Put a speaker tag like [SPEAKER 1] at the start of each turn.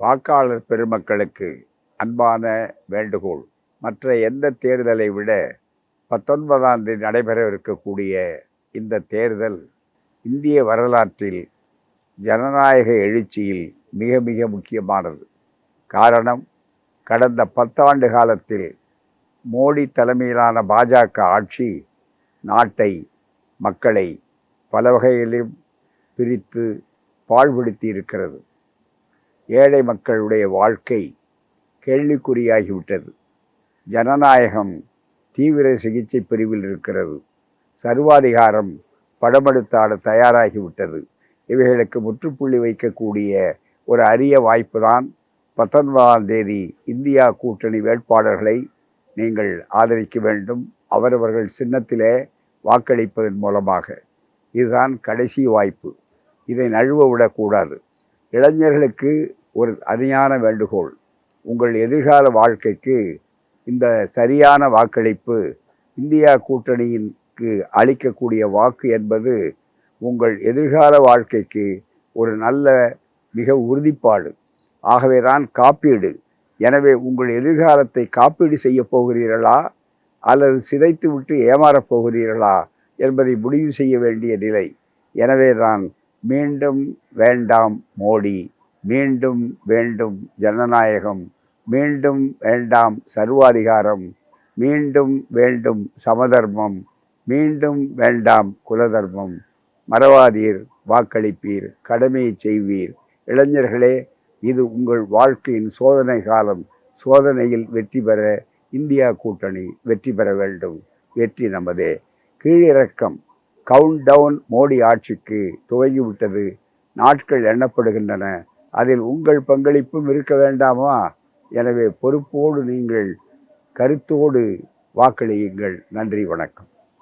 [SPEAKER 1] வாக்காளர் பெருமக்களுக்கு அன்பான வேண்டுகோள். மற்ற எந்த தேர்தலை விட பத்தொன்பதாம் தேதி நடைபெறவிருக்கக்கூடிய இந்த தேர்தல் இந்திய வரலாற்றில் ஜனநாயக எழுச்சியில் மிக மிக முக்கியமானது. காரணம் கடந்த பத்தாண்டு காலத்தில் மோடி தலைமையிலான பாஜக ஆட்சி நாட்டை மக்களை பல வகையிலும் பிரித்து பாழ்படுத்தி இருக்கிறது. ஏழை மக்களுடைய வாழ்க்கை கேள்விக்குறியாகிவிட்டது. ஜனநாயகம் தீவிர சிகிச்சை பிரிவில் இருக்கிறது. சர்வாதிகாரம் படமெடுத்தாட தயாராகிவிட்டது. இவைகளுக்கு முற்றுப்புள்ளி வைக்கக்கூடிய ஒரு அரிய வாய்ப்பு தான் பத்தொன்பதாம் தேதி இந்தியா கூட்டணி வேட்பாளர்களை நீங்கள் ஆதரிக்க வேண்டும். அவரவர்கள் சின்னத்திலே வாக்களிப்பதன் மூலமாக. இதுதான் கடைசி வாய்ப்பு. இதை நழுவ விடக்கூடாது. இளைஞர்களுக்கு ஒரு அருமையான வேண்டுகோள். உங்கள் எதிர்கால வாழ்க்கைக்கு இந்த சரியான வாக்களிப்பு இந்தியா கூட்டணியிற்கு அளிக்கக்கூடிய வாக்கு என்பது உங்கள் எதிர்கால வாழ்க்கைக்கு ஒரு நல்ல மிக உறுதிப்பாடு. ஆகவே தான் காப்பீடு. எனவே உங்கள் எதிர்காலத்தை காப்பீடு செய்ய போகிறீர்களா? அல்லது சிதைத்து விட்டு ஏமாறப் போகிறீர்களா? என்பதை முடிவு செய்ய வேண்டிய நிலை. எனவே தான் மீண்டும் வேண்டாம் மோடி. மீண்டும் வேண்டும் ஜனநாயகம் மீண்டும் வேண்டாம் சர்வாதிகாரம் மீண்டும் வேண்டும் சமதர்மம் மீண்டும் வேண்டாம் குலதர்மம். மறவாதீர் வாக்களிப்பீர் கடமையை செய்வீர். இளைஞர்களே இது உங்கள் வாழ்க்கையின் சோதனை காலம். சோதனையில் வெற்றி பெற இந்தியா கூட்டணி வெற்றி பெற வேண்டும். வெற்றி நமதே. கீழிறக்கம். கவுண்ட் டவுன் மோடி ஆட்சிக்கு துவங்கிவிட்டது. நாட்கள் எண்ணப்படுகின்றன. அதில் உங்கள் பங்களிப்பும் இருக்க வேண்டாமா? எனவே பொறுப்போடு நீங்கள் கருத்தோடு வாக்களியுங்கள். நன்றி வணக்கம்.